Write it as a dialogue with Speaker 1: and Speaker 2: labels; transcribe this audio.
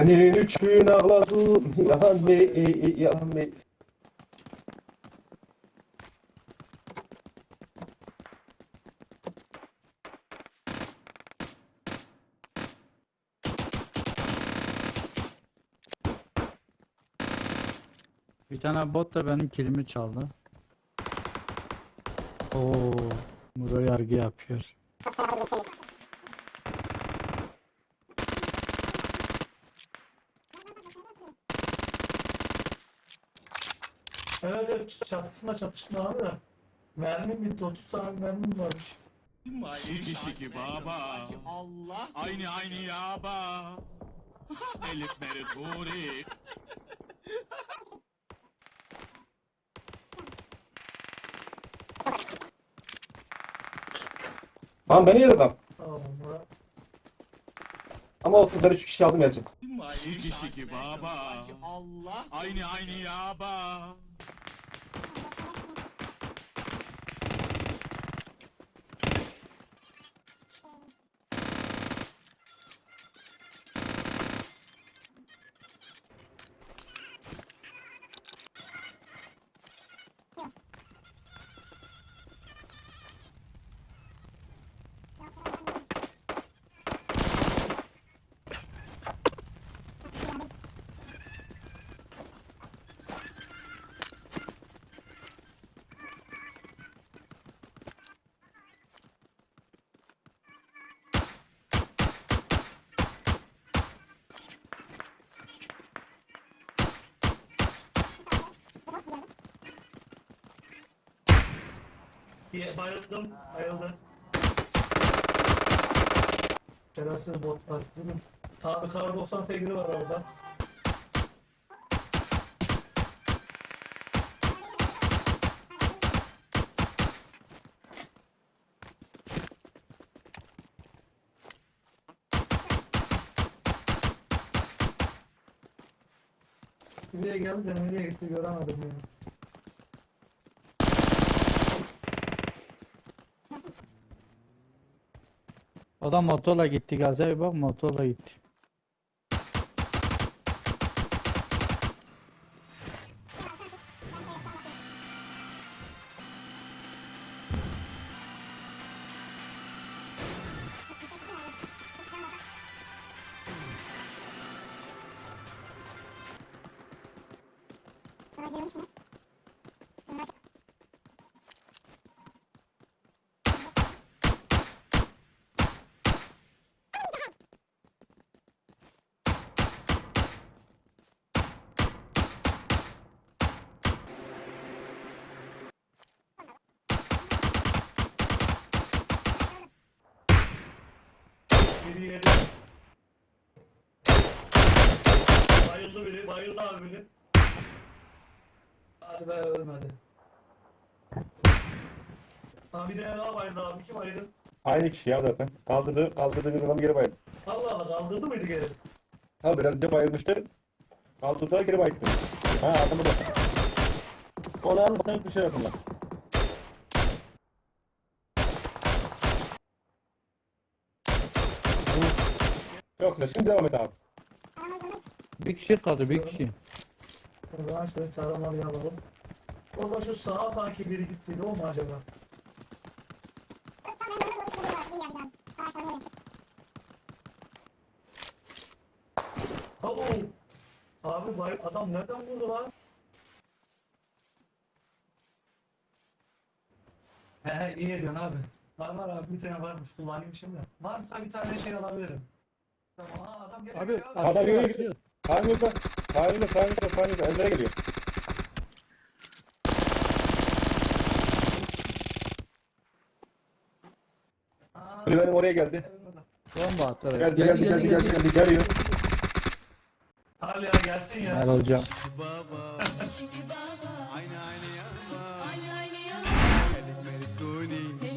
Speaker 1: Senin üçün ağladım yalan bey yalan bey.
Speaker 2: Bir tane bot da benim kilimi çaldı. Oo, Muro yargı yapıyor.
Speaker 3: Evet çatışma çatışma abi de. Mermim bitti 30 tane mermim varmış.
Speaker 4: Şiki şiki baba.
Speaker 5: Allah.
Speaker 4: Aynı aynı yaba. Elif Meri Turi.
Speaker 1: Lan beni yedi adam.
Speaker 3: Tamam.
Speaker 1: Ama olsun ben üç kişi aldım gerçi.
Speaker 4: Şiki şiki baba.
Speaker 5: Allah.
Speaker 4: Aynı aynı yaba.
Speaker 3: Bir bayıldım, bayıldım. Şerefsiz bot mi? Tabi kar 98'i var orada. Nereye geldi de nereye gitti göremedim yani.
Speaker 2: O da motorla gitti gaza bir bak motorla gitti.
Speaker 3: Biri yedi. Bayıldı biri, bayıldı abi biri. Hadi be ölmedi. Ha bir tane daha bayıldı abi. Kim bayıldı?
Speaker 1: Aynı kişi ya zaten. Kaldırdı, kaldırdı bir adam geri bayıldı.
Speaker 3: Allah Allah kaldırdı mıydı geri?
Speaker 1: Ha biraz de bayılmıştı. Kaldırdılar geri bayıldı. Ha adam burada. Onu almasan bir şey yapınlar. Da şimdi devam et abi.
Speaker 2: Bir kişi kaldı bir kişi.
Speaker 3: O zaman şöyle taramalı alalım. Orada şu sağa sanki biri gitti. Ne oldu acaba? Abo! Abi bay adam nereden vurdu lan? He he iyi ediyorsun abi. Var var abi bir tane varmış kullanayım şimdi. Varsa bir tane şey alabilirim. Tamam adam geliyor.
Speaker 2: Abi.
Speaker 1: Adam
Speaker 2: arkaya
Speaker 1: gidiyor. Sağınızda, sağınızda, sağınızda, sağınızda. Önlere geliyor.
Speaker 3: Aa,
Speaker 1: Kulübenim oraya geldi.
Speaker 2: Bomba atar.
Speaker 1: Geldi, geldi, geldi, geldi, geldi, geliyor.
Speaker 3: Hadi ya gelsin ya.
Speaker 2: Gel hocam.
Speaker 4: Baba. Aynı aynı yaba.
Speaker 6: Aynı aynı ya,
Speaker 4: Elif Meri Turi.